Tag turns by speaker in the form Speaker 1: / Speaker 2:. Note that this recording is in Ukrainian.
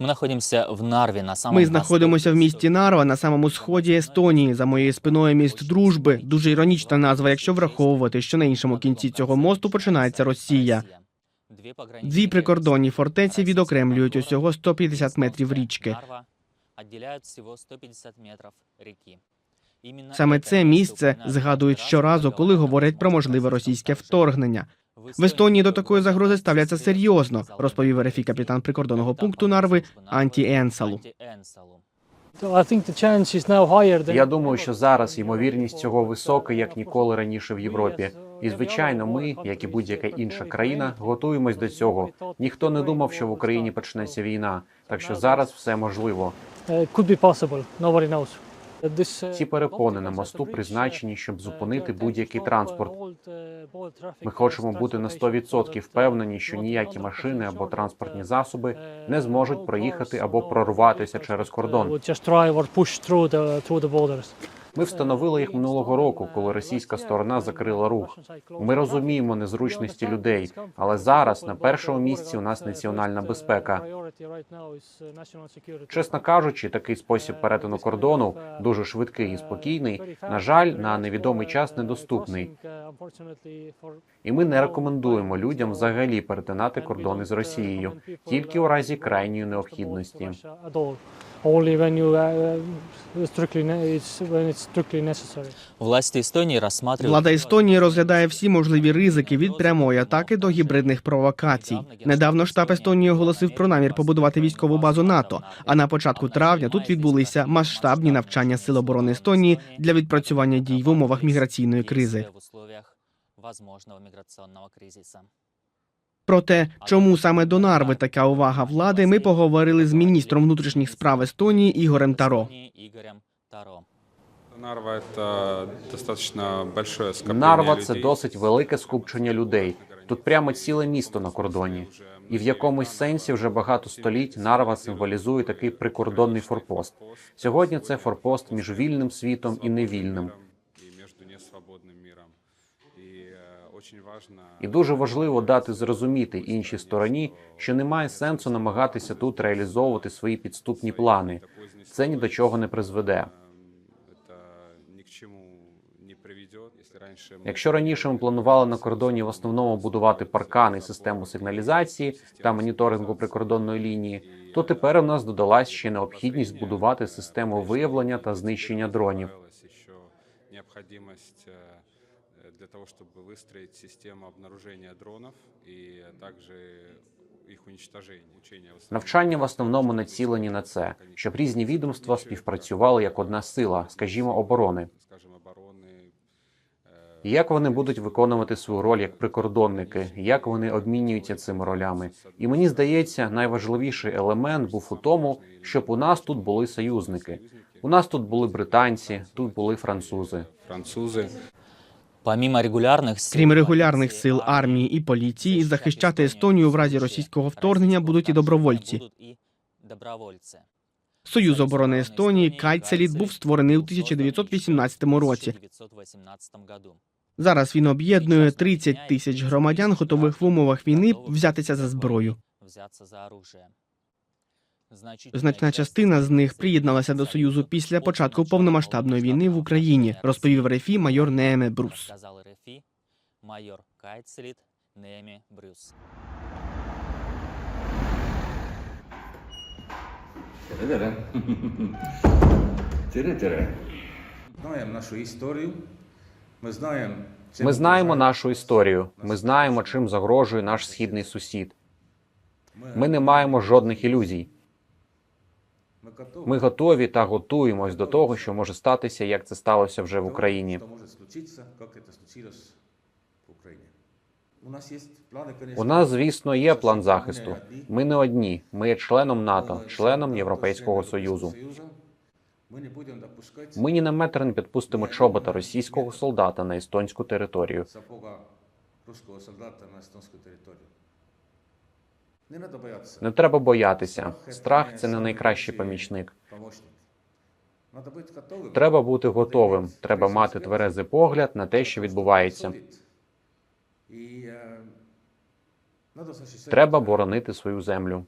Speaker 1: Мы находимся в Нарве на самом
Speaker 2: Ми знаходимося в місті Нарва на самому сході Естонії. За моєю спиною міст дружби. Дуже іронічна назва, якщо враховувати, що на іншому кінці цього мосту починається Росія. Дві прикордонні фортеці відокремлюють усього 150 метрів річки. Саме це місце згадують щоразу, коли говорять про можливе російське вторгнення. В Естонії до такої загрози ставляться серйозно, розповів РФІ капітан прикордонного пункту Нарви Анті Енсалу.
Speaker 3: Я думаю, що зараз ймовірність цього висока, як ніколи раніше в Європі. І звичайно, ми, як і будь-яка інша країна, готуємось до цього. Ніхто не думав, що в Україні почнеться війна, так що зараз все можливо. Ці перепони на мосту призначені, щоб зупинити будь-який транспорт. Ми хочемо бути на 100% впевнені, що ніякі машини або транспортні засоби не зможуть проїхати або прорватися через кордон. Ми встановили їх минулого року, коли російська сторона закрила рух. Ми розуміємо незручності людей, але зараз на першому місці у нас національна безпека. Чесно кажучи, такий спосіб перетину кордону дуже швидкий і спокійний. На жаль, на невідомий час недоступний. І ми не рекомендуємо людям взагалі перетинати кордони з Росією тільки у разі крайньої необхідності.
Speaker 4: Only when you uh, strictly it's when it's strictly necessary.
Speaker 1: Власти Эстонии рассматривают...
Speaker 2: Влада Естонії розглядає всі можливі ризики від прямої атаки до гібридних провокацій. Недавно штаб Естонії оголосив про намір побудувати військову базу НАТО. А на початку травня тут відбулися масштабні навчання Сил оборони Естонії для відпрацювання дій в умовах міграційної кризи. Про те, чому саме до Нарви така увага влади, ми поговорили з міністром внутрішніх справ Естонії Ігорем Таро.
Speaker 5: Нарва
Speaker 3: Нарва це досить велике скупчення людей. Тут прямо ціле місто на кордоні. І в якомусь сенсі вже багато століть Нарва символізує такий прикордонний форпост. Сьогодні це форпост між вільним світом і невільним. І дуже важливо дати зрозуміти іншій стороні, що немає сенсу намагатися тут реалізовувати свої підступні плани. Це ні до чого не призведе.
Speaker 5: э, это ни к чему не приведет. Если раньше мы
Speaker 3: Якщо раніше ми планували на кордоні в основному будувати паркани, і систему сигналізації та моніторингу прикордонної лінії, то тепер у нас додалась ще необхідність збудувати систему виявлення та знищення дронів.
Speaker 5: для того, чтобы выстроить систему обнаружения дронов и также их уничтожения. Учения в основном
Speaker 3: Навчання в основному націлені на це, щоб різні відомства співпрацювали як одна сила, скажімо, оборони.
Speaker 5: скажем, обороны, э,
Speaker 3: І Як вони будуть виконувати свою роль як прикордонники, як вони обмінюються цими ролями. І мені здається, найважливіший елемент був у тому, щоб у нас тут були союзники. У нас тут були британці, тут були французи.
Speaker 5: французы.
Speaker 2: Крім регулярних сил армії і поліції, захищати Естонію в разі російського вторгнення будуть і добровольці. Союз оборони Естонії Кайцеліт був створений у 1918 році.
Speaker 1: 1918 году.
Speaker 2: Зараз він об'єднує 30 тисяч громадян, готових в умовах війни взятися за зброю. Значна частина з них приєдналася до союзу після початку повномасштабної війни в Україні, розповів РФІ майор Нееме Брус.
Speaker 1: РФИ майор Кайцелит Неми Брюс.
Speaker 6: Знаємо нашу історію. Ми знаємо,
Speaker 3: Ми знаємо нашу історію. Ми знаємо, чим загрожує наш східний сусід. Ми не маємо жодних ілюзій.
Speaker 6: Ми готові.
Speaker 3: Та готуємось до того, що може статися, як це сталося вже в Україні.
Speaker 6: У нас
Speaker 3: звісно, є план захисту. Ми не одні. Ми є членом НАТО, членом Європейського союзу.
Speaker 6: Ми
Speaker 3: ні на метр не підпустимо чобота російського солдата на естонську територію.
Speaker 6: сапога руського солдата на естонську територію. Не треба боятися.
Speaker 3: Страх це не найкращий помічник. Треба бути готовим. Треба мати тверезий погляд на те, що відбувається.
Speaker 6: Е,
Speaker 3: Треба боронити свою землю.